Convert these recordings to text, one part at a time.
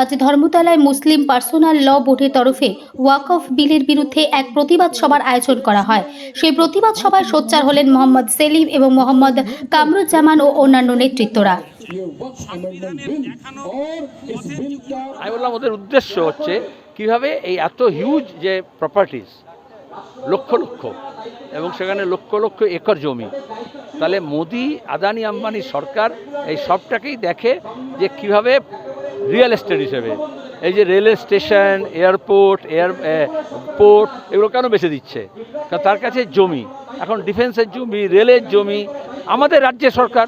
আজ ধর্মতলায় মুসলিম পার্সোনাল ল বোর্ডের তরফে ওয়াক অফ বিলের বিরুদ্ধে এক প্রতিবাদ সভার আয়োজন করা হয়। সেই প্রতিবাদ সভায় সোচ্চার হলেন মোহাম্মদ সেলিম এবং মোহাম্মদ কামরুজ্জামান ও অন্যান্য নেতৃত্বরা। আমি বললাম ওদের উদ্দেশ্য হচ্ছে কীভাবে এই এত হিউজ যে প্রপার্টিস লক্ষ লক্ষ, এবং সেখানে লক্ষ লক্ষ একর জমি। তাহলে মোদি, আদানি, আম্বানি সরকার এই সবটাকেই দেখে যে কীভাবে রিয়েল এস্টেট হিসেবে, এই যে railway station airport airport এগুলো কেন বেছে দিচ্ছে? তার কাছে জমি। এখন ডিফেন্সের জমি রেলের জমি, আমাদের রাজ্যের সরকার,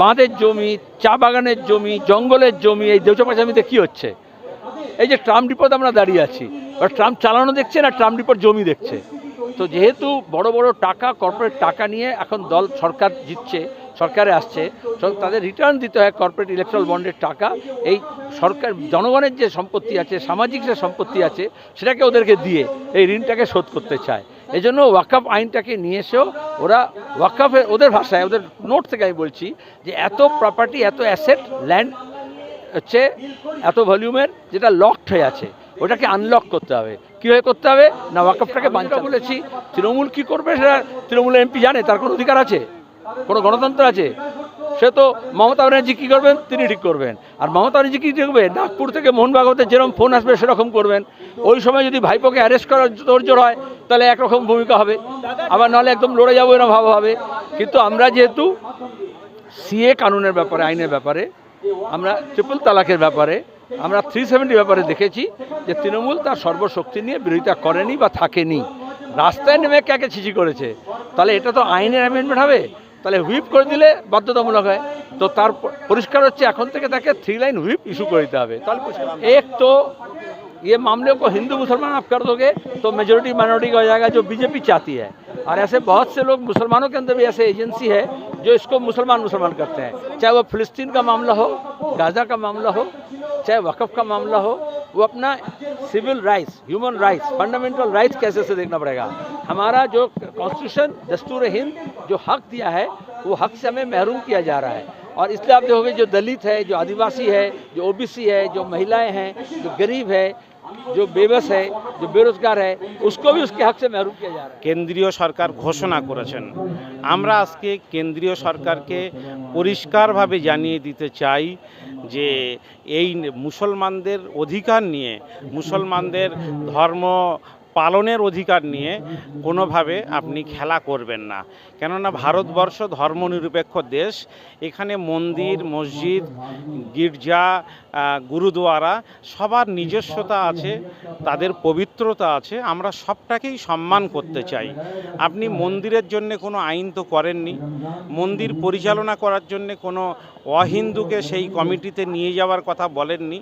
বাঁধের জমি, চা বাগানের জমি, জঙ্গলের জমি, এই দেউচাপাচামিতে কী হচ্ছে? এই যে ট্রাম ডিপোতে আমরা দাঁড়িয়ে আছি বা ট্রাম চালানো দেখছে না ট্রাম রিপোর্ট জমি দেখছে। তো যেহেতু বড় বড় টাকা কর্পোরেট টাকা নিয়ে এখন দল, সরকার জিতছে, সরকারে আসছে তাদের রিটার্ন দিতে হয় কর্পোরেট ইলেকট্রাল বন্ডের টাকা। এই সরকার, জনগণের যে সম্পত্তি আছে, সামাজিক যে সম্পত্তি আছে, সেটাকে ওদেরকে দিয়ে এই ঋণটাকে শোধ করতে চায়। এই জন্য ওয়াকাফ আইনটাকে নিয়ে এসেও ওরা ওয়াকাফের, ওদের ভাষায়, ওদের নোট থেকে আমি বলছি যে এত প্রপার্টি এত অ্যাসেট ল্যান্ড হচ্ছে, এত ভলিউমের যেটা লকড হয়ে আছে। ওটাকে আনলক করতে হবে। কীভাবে করতে হবে? না, ওয়াকফটাকে বাঞ্চা বলেছি, তৃণমূল কি করবে সেটা তৃণমূলের এমপি জানে, তার কোনো অধিকার আছে? কোনো গণতন্ত্র আছে? সে তো মমতা ব্যানার্জি কী করবেন? তিনি ঠিক করবেন। আর মমতা ব্যানার্জি কী দেখবে? নাগপুর থেকে মোহন ভাগবতের যেরকম ফোন আসবে, সেরকম করবেন। ওই সময় যদি ভাইপোকে অ্যারেস্ট করার তোড়জোড় হয়, তাহলে একরকম ভূমিকা হবে। আবার নাহলে একদম লড়ে যাব এরকম ভাব হবে। কিন্তু আমরা যেহেতু সিএ কানুনের ব্যাপারে, আইনের ব্যাপারে, আমরা ট্রিপল তালাকের ব্যাপারে আমরা থ্রি সেভেন্টি ব্যাপারে দেখেছি যে তৃণমূল তার সর্বশক্তি নিয়ে বিরোধিতা করেনি বা থাকেনি রাস্তায় নেমে কাকে ছিচি করেছে তাহলে এটা তো আইনের অ্যামেন্ডমেন্ট হবে তাহলে হুইপ করে দিলে বাধ্যতামূলক হয় তো তার প- পরিষ্কার হচ্ছে এখন থেকে তাকে থ্রি লাইন হুইপ ইস্যু করে দিতে হবে তাহলে পরিষ্কার। এক তো ये मामले को हिंदू मुसलमान आप कर दोगे तो मेजोरिटी माइनॉरिटी का हो जाएगा जो बीजेपी चाहती है और ऐसे बहुत से लोग मुसलमानों के अंदर भी ऐसे एजेंसी है जो इसको मुसलमान मुसलमान करते हैं चाहे वो फिलिस्तीन का मामला हो गाज़ा का मामला हो चाहे वक़फ़ का मामला हो, वो अपना civil rights, human rights, fundamental rights कैसे से देखना पड़ेगा। हमारा जो कॉन्स्टिट्यूशन, दस्तूर हिंद, जो हक दिया है, वो हक से हमें महरूम किया जा रहा है। और इसलिए आप देखोगे जो दलित है, जो आदिवासी है, जो ओबीसी है, जो महिलाएँ हैं, जो गरीब है जो बेबस है जो बेरोजगार है उसको भी उसके हक से महरूम किया जा रहा है কেন্দ্রীয় সরকার ঘোষণা করেছেন আমরা আজকে কেন্দ্রীয় সরকারকে পরিষ্কারভাবে জানিয়ে দিতে চাই যে এই মুসলমানদের অধিকার নিয়ে মুসলমানদের ধর্ম পালনের অধিকার নিয়ে কোনোভাবে আপনি খেলা করবেন না। কেননা ভারতবর্ষ ধর্মনিরপেক্ষ দেশ, এখানে মন্দির, মসজিদ, গির্জা গুরুদুয়ারা সবার নিজস্বতা আছে, তাদের পবিত্রতা আছে, আমরা সবটাকেই সম্মান করতে চাই। আপনি মন্দিরের জন্য কোনো আইন তো করেননি, মন্দির পরিচালনা করার জন্য কোনো অহিন্দুকে সেই কমিটিতে নিয়ে যাওয়ার কথা বলেননি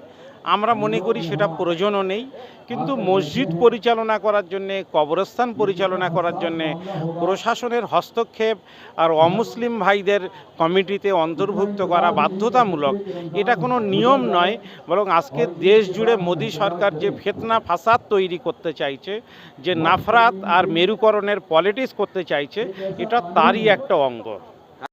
আমরা মনে করি সেটা প্রয়োজনও নেই। কিন্তু মসজিদ পরিচালনা করার জন্যে, কবরস্থান পরিচালনা করার জন্যে, প্রশাসনের হস্তক্ষেপ আর অমুসলিম ভাইদের কমিটিতে অন্তর্ভুক্ত করা বাধ্যতামূলক, এটা কোনো নিয়ম নয়। বরং আজকে দেশ জুড়ে মোদী সরকার যে ফেতনা ফাসাদ তৈরি করতে চাইছে, যে নাফরাত আর মেরুকরণের পলিটিক্স করতে চাইছে, এটা তারই একটা অঙ্গ।